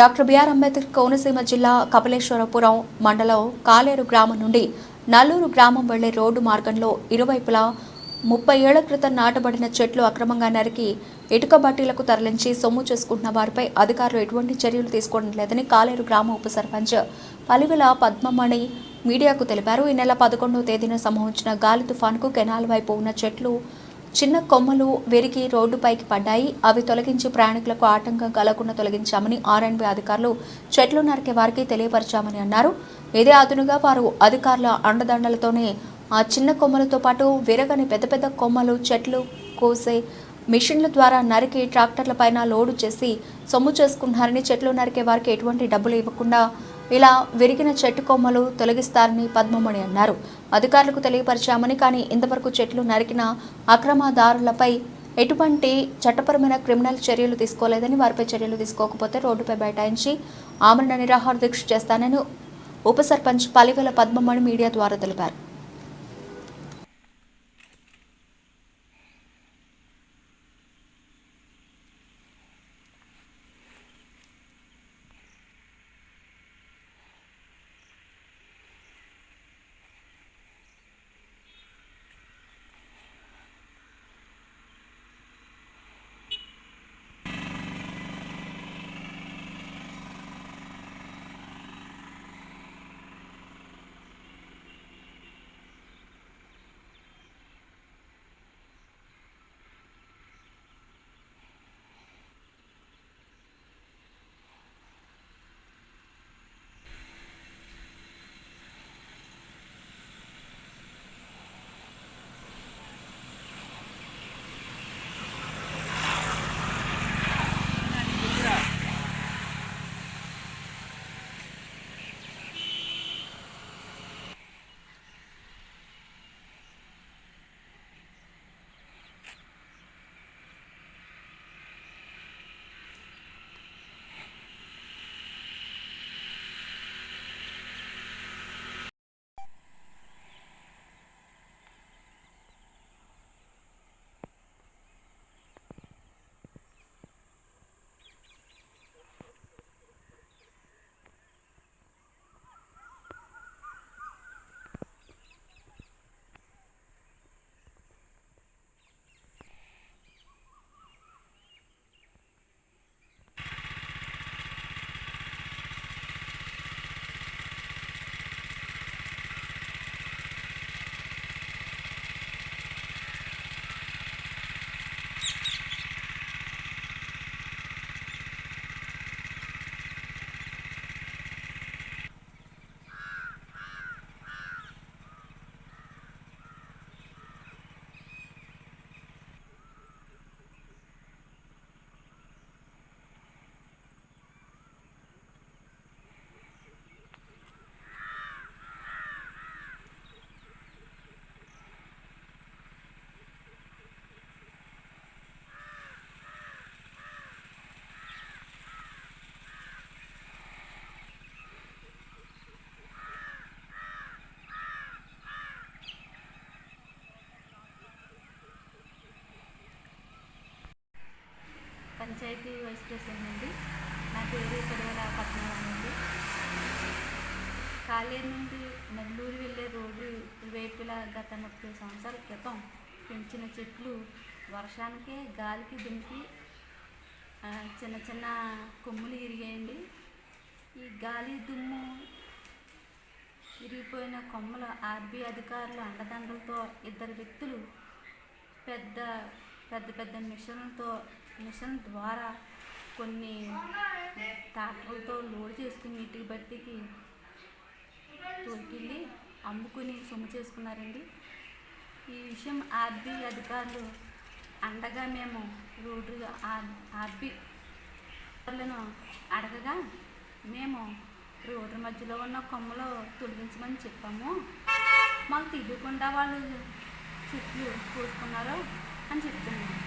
Doctor BR Ambedkar Konaseema జిల్లా కపిలేశ్వరపురం మండలం కాలేరు గ్రామం నుండి నల్లూరు గ్రామం వెళ్ళే రోడ్డు మార్గంలో ఇరువైపులా ముప్పై ఏళ్ళ క్రితం నాటబడిన చెట్లు అక్రమంగా నరికి ఇటుక బట్టీలకు తరలించి సొమ్ము చేసుకుంటున్న వారిపై అధికారులు ఎటువంటి చర్యలు తీసుకోవడం లేదని కాలేరు గ్రామ ఉప సర్పంచ్ పలివెల పద్మమణి మీడియాకు తెలిపారు. ఈ నెల పదకొండవ తేదీన సంభవించిన గాలి తుఫాన్కు కెనాల్ వైపు ఉన్న చెట్లు చిన్న కొమ్మలు విరిగి రోడ్డుపైకి పడ్డాయి. అవి తొలగించి ప్రయాణికులకు ఆటంకం కలగకుండా తొలగించామని ఆర్ఎండ్బి అధికారులు చెట్లు నరికే వారికి తెలియపరిచామని అన్నారు. ఇదే అదునుగా వారు అధికారుల అండదండలతోనే ఆ చిన్న కొమ్మలతో పాటు విరగని పెద్ద పెద్ద కొమ్మలు చెట్లు కోసే మిషన్ల ద్వారా నరికి ట్రాక్టర్ల పైన లోడు చేసి సొమ్ము చేసుకున్నారని చెట్లు నరికే వారికి ఎటువంటి డబ్బులు ఇవ్వకుండా ఇలా విరిగిన చెట్టు కొమ్మలు తొలగిస్తారని పద్మమణి అన్నారు. అధికారులకు తెలియపరిచామని కానీ ఇంతవరకు చెట్లు నరికిన అక్రమదారులపై ఎటువంటి చట్టపరమైన క్రిమినల్ చర్యలు తీసుకోలేదని వారిపై చర్యలు తీసుకోకపోతే రోడ్డుపై బైఠాయించి ఆమరణ నిరాహార దీక్ష చేస్తానని ఉప సర్పంచ్ పలివెల పద్మమణి మీడియా ద్వారా తెలిపారు. పంచాయతీ వైస్ ప్రెసిడెంట్ అండి నా పేరు పడవల పద్మనాభం అండి కాలేరు నుండి నెల్లూరు వెళ్ళే రోడ్డు వైపులా గత ముప్పై సంవత్సరాల క్రితం పెంచిన చెట్లు వర్షానికి గాలికి దుమికి చిన్న చిన్న కొమ్ములు ఇరిగాయండి. ఈ గాలి దుమ్ము ఇరిగిపోయిన కొమ్మలు ఆర్బీ అధికారుల అండదండలతో ఇద్దరు వ్యక్తులు పెద్ద పెద్ద పెద్ద మిషన్లతో మిషన్ ద్వారా కొన్ని ట్రాక్టర్లతో లోడ్ చేసుకుని ఇంటికి బట్టికి తోలుకెళ్ళి అమ్ముకుని సొమ్ము చేసుకున్నారండి. ఈ విషయం ఆర్బీ అధికారులు అండగా మేము రోడ్డు ఆర్బీ అధికారులను అడగగా మేము రోడ్డు మధ్యలో ఉన్న కొమ్మలు తొలగించమని చెప్పాము. మాకు తెలియకుండా వాళ్ళు చెట్లు కోసుకున్నారు అని చెప్తున్నాను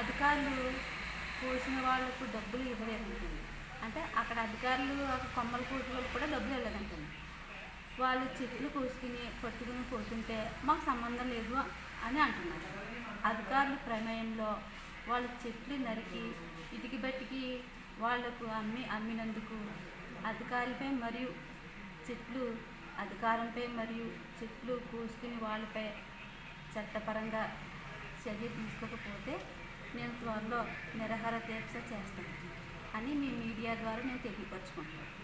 అధికారులు కోసిన వాళ్ళకు డబ్బులు ఇవ్వలేదంటుంది. అంటే అక్కడ అధికారులు ఆ కొమ్మలు కోసిన కూడా డబ్బులు ఇవ్వలేదంటుంది. వాళ్ళు చెట్లు కోసుకుని పట్టుకుని పోతుంటే మాకు సంబంధం లేదు అని అంటున్నారు. అధికారుల ప్రమేయంలో వాళ్ళ చెట్లు నరికి ఇటుకి బట్టికి వాళ్ళకు అమ్మి అమ్మినందుకు అధికారులపై మరియు చెట్లు అధికారంపై మరియు చెట్లు కూసుకుని వాళ్ళపై చట్టపరంగా చర్య తీసుకోకపోతే నేను త్వరలో నిరాహార దీక్ష చేస్తాను అని మీ మీడియా ద్వారా నేను తెలియపరచుకుంటాను